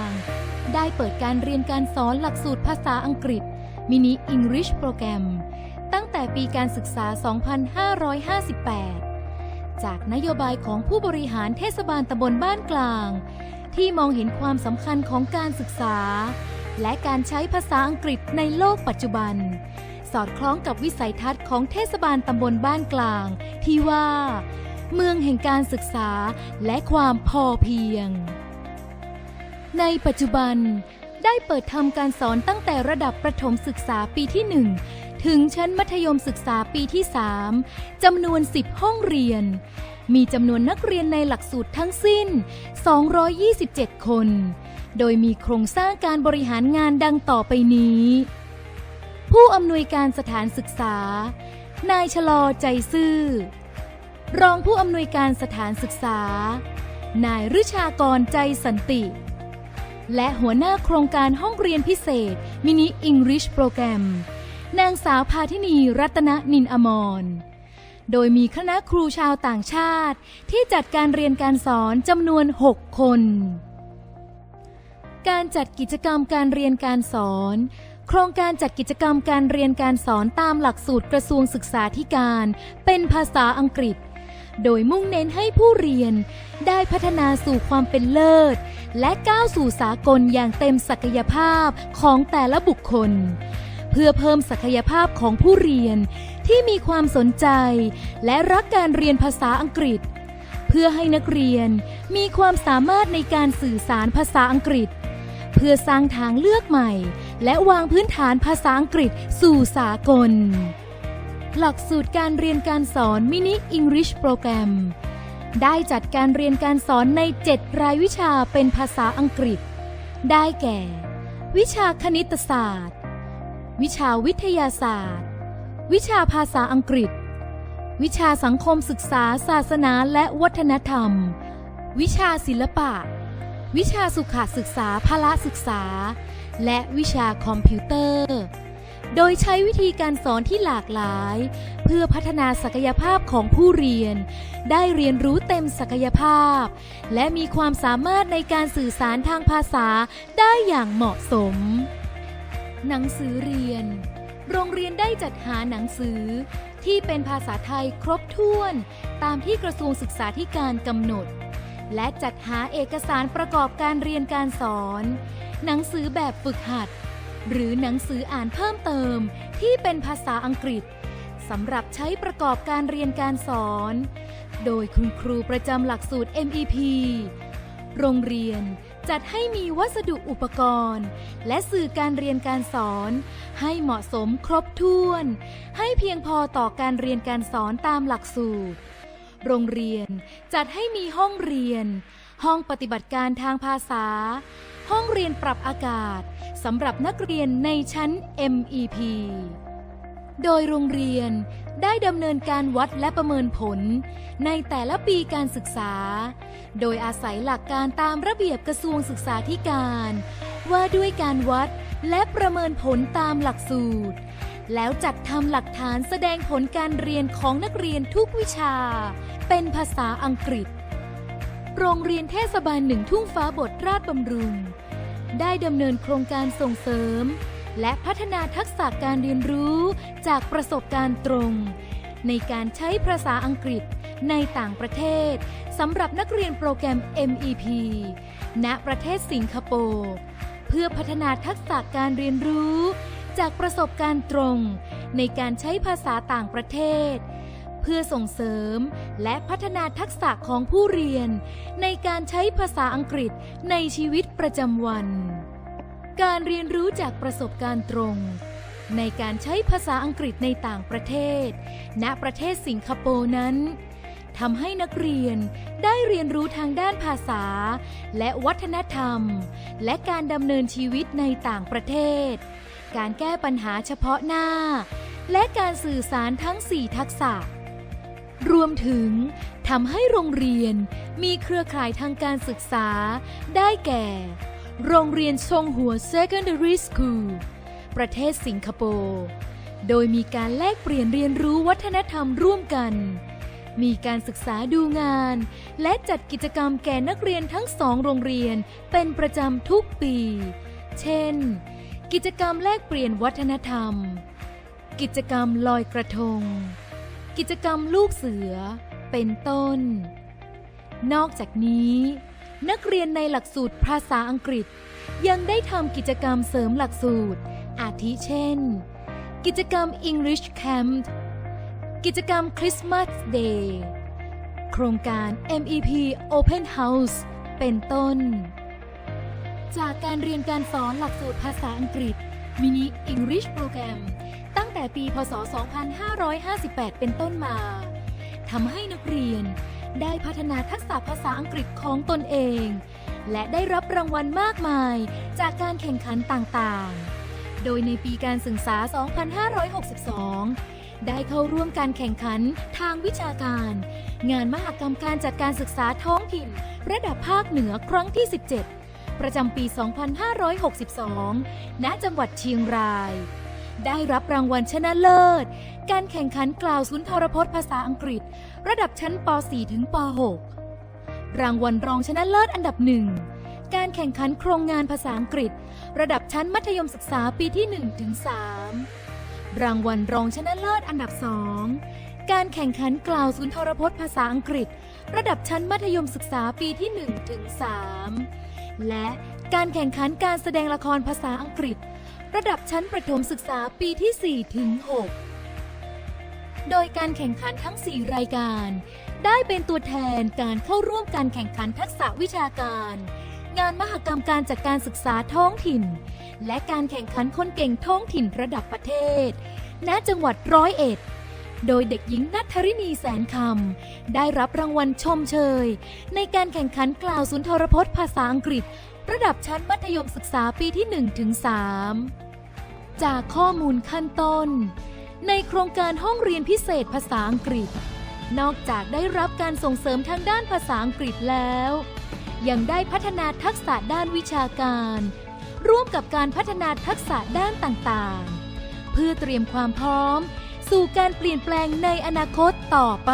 างได้เปิดการเรียนการสอนหลักสูตรภาษาอังกฤษมินิ English โปรแกรมตั้งแต่ปีการศึกษา 2558 จากนโยบายของผู้บริหารเทศบาลตำบลบ้านกลาง ที่มองเห็นความสำคัญของการศึกษา และการใช้ภาษาอังกฤษในโลกปัจจุบัน สอดคล้องกับวิสัยทัศน์ของเทศบาลตำบลบ้านกลาง ที่ว่า เมืองแห่งการศึกษาและความพอเพียง ในปัจจุบัน ได้เปิดทำการสอนตั้งแต่ระดับประถมศึกษาปีที่ 1 ถึงชั้นมัธยมศึกษาปีที่ 3จำนวน 10 ห้องเรียน มีจำนวนนักเรียนในหลักสูตรทั้งสิ้น 227 คน โดยมีโครงสร้างการบริหารงานดังต่อไปนี้ ผู้อำนวยการสถานศึกษา นายชะลอใจซื่อ รองผู้อำนวยการสถานศึกษา นายฤชากรใจสันติ และหัวหน้าโครงการห้องเรียนพิเศษ มินิ English โปรแกรม นางสาวพาทินีรัตนนินอมร โดยมีคณะครูชาวต่างชาติ ที่จัดการเรียนการสอนจำนวน 6 คน การจัดกิจกรรมการเรียนการสอน โครงการจัดกิจกรรมการเรียนการสอนตามหลักสูตรกระทรวงศึกษาธิการ เป็นภาษาอังกฤษ โดยมุ่งเน้นให้ผู้เรียนได้พัฒนาสู่ความเป็นเลิศ และก้าวสู่สากลอย่างเต็มศักยภาพของแต่ละบุคคล เพื่อเพิ่มศักยภาพของผู้เรียนที่มีความสนใจ และรักการเรียนภาษาอังกฤษ เพื่อให้นักเรียนมีความสามารถในการสื่อสารภาษาอังกฤษ เพื่อสร้างทางเลือกใหม่ และวางพื้นฐานภาษาอังกฤษสู่สากล หลักสูตรการเรียนการสอนมินิ English โปรแกรมได้จัดการเรียนการสอนใน 7 รายวิชาเป็นภาษาอังกฤษ ได้แก่ วิชาคณิตศาสตร์ วิชาวิทยาศาสตร์ วิชาภาษาอังกฤษ วิชาสังคมศึกษาศาสนาและวัฒนธรรม วิชาศิลปะ วิชาสุขศึกษาพละศึกษา และวิชาคอมพิวเตอร์ โดยใช้วิธีการสอนที่หลากหลาย เพื่อพัฒนาศักยภาพของผู้เรียน ได้เรียนรู้เต็มศักยภาพ และมีความสามารถในการสื่อสารทางภาษาได้อย่างเหมาะสม หนังสือเรียน โรงเรียนได้จัดหาหนังสือ ที่เป็นภาษาไทยครบถ้วน ตามที่กระทรวงศึกษาธิการกำหนด และจัดหาเอกสารประกอบการเรียนการสอน หนังสือแบบฝึกหัด หรือหนังสืออ่านเพิ่มเติมที่เป็นภาษาอังกฤษสำหรับใช้ประกอบการเรียนการสอน โดยคุณครูประจำหลักสูตร MEP โรงเรียนจัดให้มีวัสดุอุปกรณ์ และสื่อการเรียนการสอน ให้เหมาะสมครบถ้วน ให้เพียงพอต่อการเรียนการสอนตามหลักสูตร โรงเรียนจัดให้มีห้องเรียน ห้องปฏิบัติการทางภาษา ห้องเรียนปรับอากาศสำหรับนักเรียนในชั้น MEP โดยโรงเรียนได้ดำเนินการวัดและประเมินผล ในแต่ละปีการศึกษา โดยอาศัยหลักการตามระเบียบกระทรวงศึกษาธิการ ว่าด้วยการวัดและประเมินผลตามหลักสูตร แล้วจัดทำหลักฐานแสดงผลการเรียนของนักเรียนทุกวิชา เป็นภาษาอังกฤษ โรงเรียนเทศบาลหนึ่งทุ่งฟ้าบทราชบำรุง ได้ดำเนินโครงการส่งเสริม และพัฒนาทักษะการเรียนรู้จากประสบการณ์ตรง ในการใช้ภาษาอังกฤษในต่างประเทศสำหรับนักเรียนโปรแกรม MEP ณ ประเทศสิงคโปร์เพื่อพัฒนาทักษะการเรียนรู้ จากประสบการณ์ตรง ในการใช้ภาษาต่างประเทศ เพื่อส่งเสริมและพัฒนาทักษะของผู้เรียน ในการใช้ภาษาอังกฤษในชีวิตประจำวัน การเรียนรู้จากประสบการณ์ตรง ในการใช้ภาษาอังกฤษในต่างประเทศ ณ ประเทศสิงคโปร์นั้นทำให้นักเรียนได้เรียนรู้ทางด้านภาษา และวัฒนธรรม และการดำเนินชีวิตในต่างประเทศ การแก้ปัญหาเฉพาะหน้า และการสื่อสารทั้ง 4 ทักษะ รวมถึงทำให้โรงเรียนมีเครือข่ายทางการศึกษา ได้แก่ โรงเรียนชงหัว Secondary School ประเทศสิงคโปร์โดยมีการแลกเปลี่ยนเรียนรู้วัฒนธรรมร่วมกัน มีการศึกษาดูงาน และจัดกิจกรรมแก่นักเรียนทั้งสองโรงเรียนเป็นประจำทุกปี เช่น กิจกรรมแลกเปลี่ยนวัฒนธรรม กิจกรรมลอยกระทง กิจกรรมลูกเสือ เป็นต้น นอกจากนี้ นักเรียนในหลักสูตรภาษาอังกฤษ ยังได้ทำกิจกรรมเสริมหลักสูตร อาทิเช่น กิจกรรม English Camp กิจกรรม Christmas Day โครงการ MEP Open House เป็นต้น จากการเรียนการสอนหลักสูตรภาษาอังกฤษ Mini English Program ตั้งแต่ปี พศ 2558 เป็นต้นมาทำให้นักเรียนได้พัฒนาทักษะภาษาอังกฤษของตนเอง และได้รับรางวัลมากมายจากการแข่งขันต่างๆ โดยในปีการศึกษา 2562 ได้เข้าร่วมการแข่งขันทางวิชาการ งานมหกรรมการจัดการศึกษาท้องถิ่น ระดับภาคเหนือครั้งที่ 17 ประจำปี 2562 ณ จังหวัดเชียงราย ได้รับรางวัลชนะเลิศ การแข่งขันกล่าวสุนทรพจน์ภาษาอังกฤษ ระดับชั้นป .4 ถึงป .6 รางวัลรองชนะเลิศอันดับหนึ่ง การแข่งขันโครงงานภาษาอังกฤษ ระดับชั้นมัธยมศึกษาปีที่1ถึง3รางวัลรองชนะเลิศอันดับ2การแข่งขันกล่าวสุนทรพจน์ภาษาอังกฤษ ระดับชั้นมัธยมศึกษาปีที่1ถึง3 และการแข่งขันการแสดงละครภาษาอังกฤษ ระดับชั้นประถมศึกษาปีที่ 4 ถึง 6 โดยการแข่งขันทั้ง 4 รายการ ได้เป็นตัวแทนการเข้าร่วมการแข่งขันทักษะวิชาการ งานมหกรรมการจัดการศึกษาท้องถิ่น และการแข่งขันคนเก่งท้องถิ่นระดับประเทศ ณ จังหวัดร้อยเอ็ด โดยเด็กหญิงนัทธรินีแสนคำ ได้รับรางวัลชมเชย ในการแข่งขันกล่าวสุนทรพจน์ภาษาอังกฤษ ระดับชั้นมัธยมศึกษาปีที่1ถึง3จากข้อมูลขั้นต้น ในโครงการห้องเรียนพิเศษภาษาอังกฤษ นอกจากได้รับการส่งเสริมทางด้านภาษาอังกฤษแล้ว ยังได้พัฒนาทักษะด้านวิชาการร่วมกับการพัฒนาทักษะด้านต่างๆ เพื่อเตรียมความพร้อม สู่การเปลี่ยนแปลงในอนาคตต่อไป